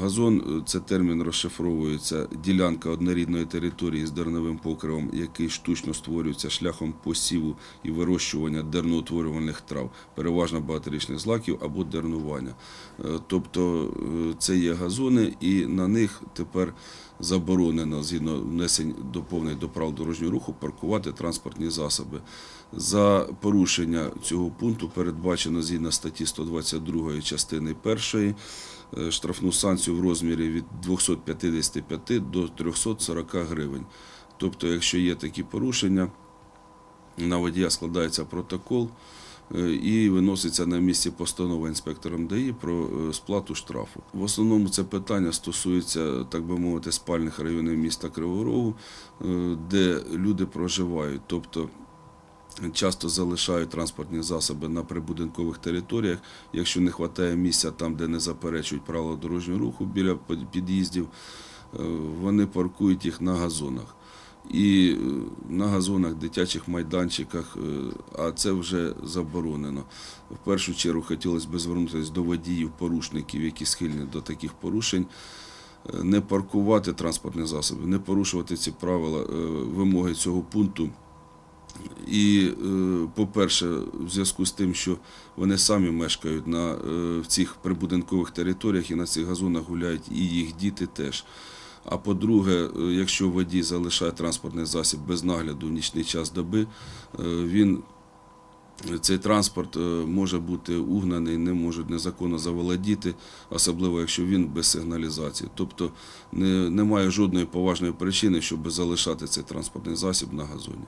Газон е, це термін розшифровується ділянка однорідної території з дерновим покривом, який штучно створюється шляхом посіву і вирощування дерноутворювальних трав, переважно багаторічних злаків або дернування. Е, Тобто е, це є газони, і на них тепер заборонено згідно внесень доповнень до правил дорожнього руху паркувати транспортні засоби. За порушення цього пункту передбачено згідно статті 122 частини 1 е, штрафну санкцію в розмірі від 255 до 340 гривень. Тобто, якщо є такі порушення, на водія складається протокол е, і виноситься на місці постанова інспектором ДАІ про е, сплату штрафу. В основному це питання стосується, так би мовити, спальних районів міста Кривого Рогу, е, де люди проживають. Тобто часто залишають транспортні засоби на прибудинкових територіях. Якщо не вистачає місця там, де не заперечують правила дорожнього руху біля під'їздів, е, вони паркують їх на газонах. І е, на газонах, дитячих майданчиках, е, а це вже заборонено. В першу чергу хотілося б звернутися до водіїв, порушників, які схильні до таких порушень. Не паркувати транспортні засоби, не порушувати ці правила, вимоги цього пункту. І, е, по-перше, в зв'язку з тим, що вони самі мешкають на, е, в цих прибудинкових територіях і на цих газонах гуляють, і їх діти теж. А по-друге, е, якщо водій залишає транспортний засіб без нагляду в нічний час доби, він цей транспорт може бути угнаний, не можуть незаконно заволодіти, особливо якщо він без сигналізації. Тобто не, немає жодної поважної причини, щоб залишати цей транспортний засіб на газоні.